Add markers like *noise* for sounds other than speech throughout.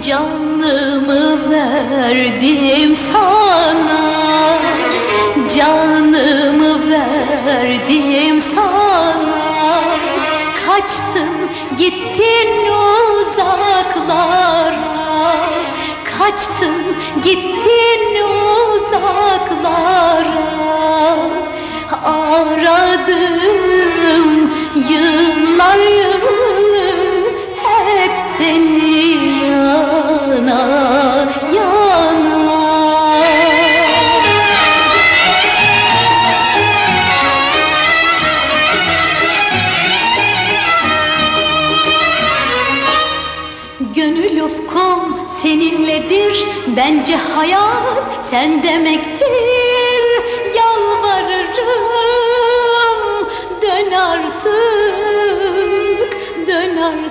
Canımı verdim sana. Canımı verdim sana. Kaçtın gittin uzaklara. Kaçtın gittin Bence hayat sen demektir. Yalvarırım dön artık Dön artık.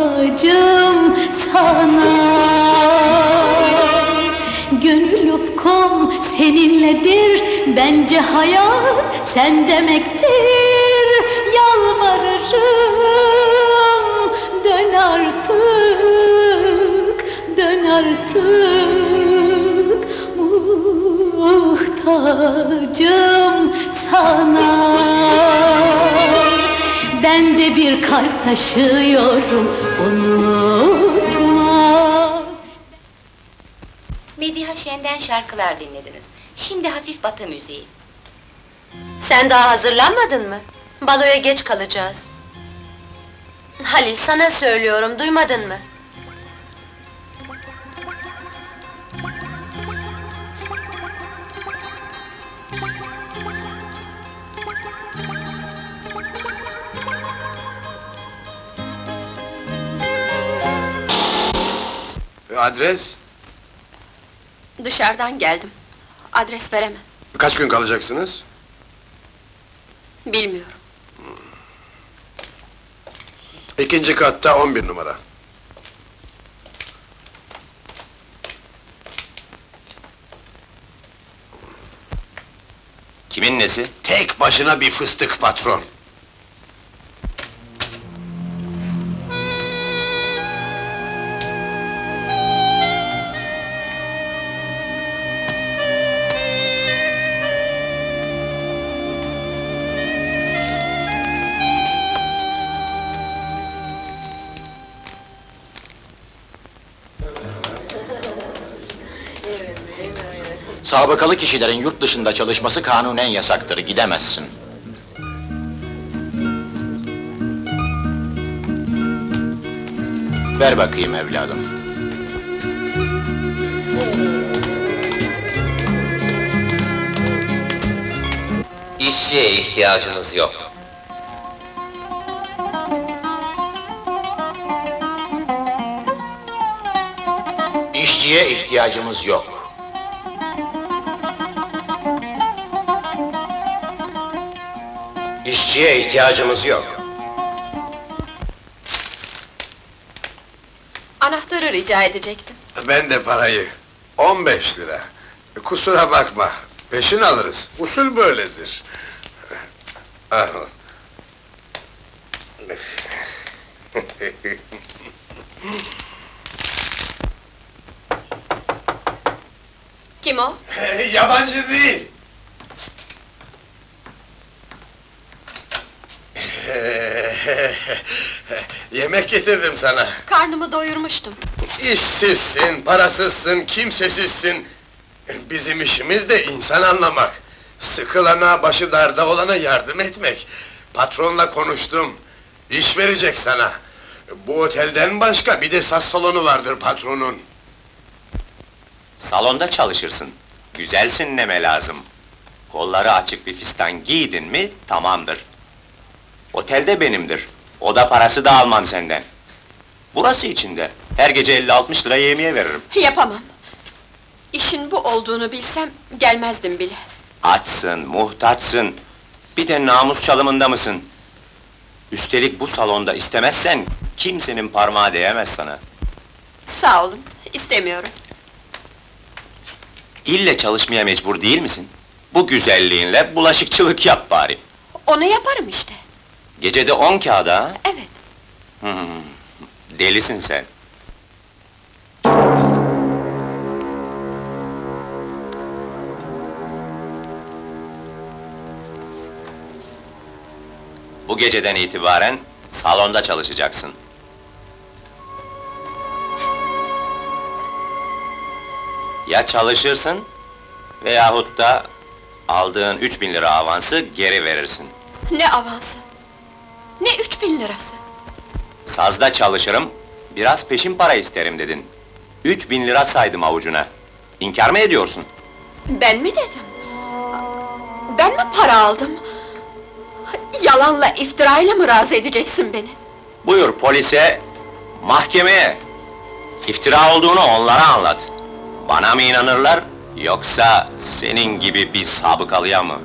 Muhtacım sana. Gönül ufkum seninledir. Bence hayat sen demektir. Yalvarırım artık Muhtacım sana Ben de bir kalp taşıyorum Unutma Mediha Şen'den şarkılar dinlediniz. Şimdi hafif batı müziği. Sen daha hazırlanmadın mı? Baloya geç kalacağız. Halil sana söylüyorum, duymadın mı? Adres? Dışarıdan geldim. Adres veremem. Kaç gün kalacaksınız? Bilmiyorum. İkinci katta 11 numara. Kimin nesi? Tek başına bir fıstık patron. Sabıkalı kişilerin yurt dışında çalışması kanunen yasaktır, gidemezsin. Ver bakayım evladım. İşçiye ihtiyacınız yok. İşçiye ihtiyacımız yok. İşçiye ihtiyacımız yok. Anahtarı rica edecektim. Ben de parayı. 15 lira. Kusura bakma. Peşin alırız. Usul böyledir. Al. Kim o? *laughs* Yabancı değil. *laughs* Yemek getirdim sana. Karnımı doyurmuştum. İşsizsin, parasızsın, kimsesizsin. Bizim işimiz de insan anlamak. Sıkılana, başı darda olana yardım etmek. Patronla konuştum. İş verecek sana. Bu otelden başka bir de saz salonu vardır patronun. Salonda çalışırsın. Güzelsin neme lazım. Kolları açık bir fistan giydin mi tamamdır. Otelde benimdir. Oda parası da almam senden. Burası içinde. Her gece 50-60 lira yemeğe veririm. Yapamam. İşin bu olduğunu bilsem gelmezdim bile. Açsın, muhtaçsın. Bir de namus çalımında mısın? Üstelik bu salonda istemezsen kimsenin parmağı değemez sana. Sağ olun, istemiyorum. İlle çalışmaya mecbur değil misin? Bu güzelliğinle bulaşıkçılık yap bari. Onu yaparım işte. Gecede on kağıda ha? Evet. Delisin sen. Bu geceden itibaren salonda çalışacaksın. Ya çalışırsın veyahut da aldığın 3000 lira avansı geri verirsin. Ne avansı? Üç bin lirası? Sazda çalışırım, biraz peşin para isterim dedin. 3000 lira saydım avucuna. İnkar mı ediyorsun? Ben mi dedim? Ben mi para aldım? Yalanla, iftirayla mı razı edeceksin beni? Buyur polise, mahkemeye. İftira olduğunu onlara anlat. Bana mı inanırlar, yoksa senin gibi bir sabıkalıya mı?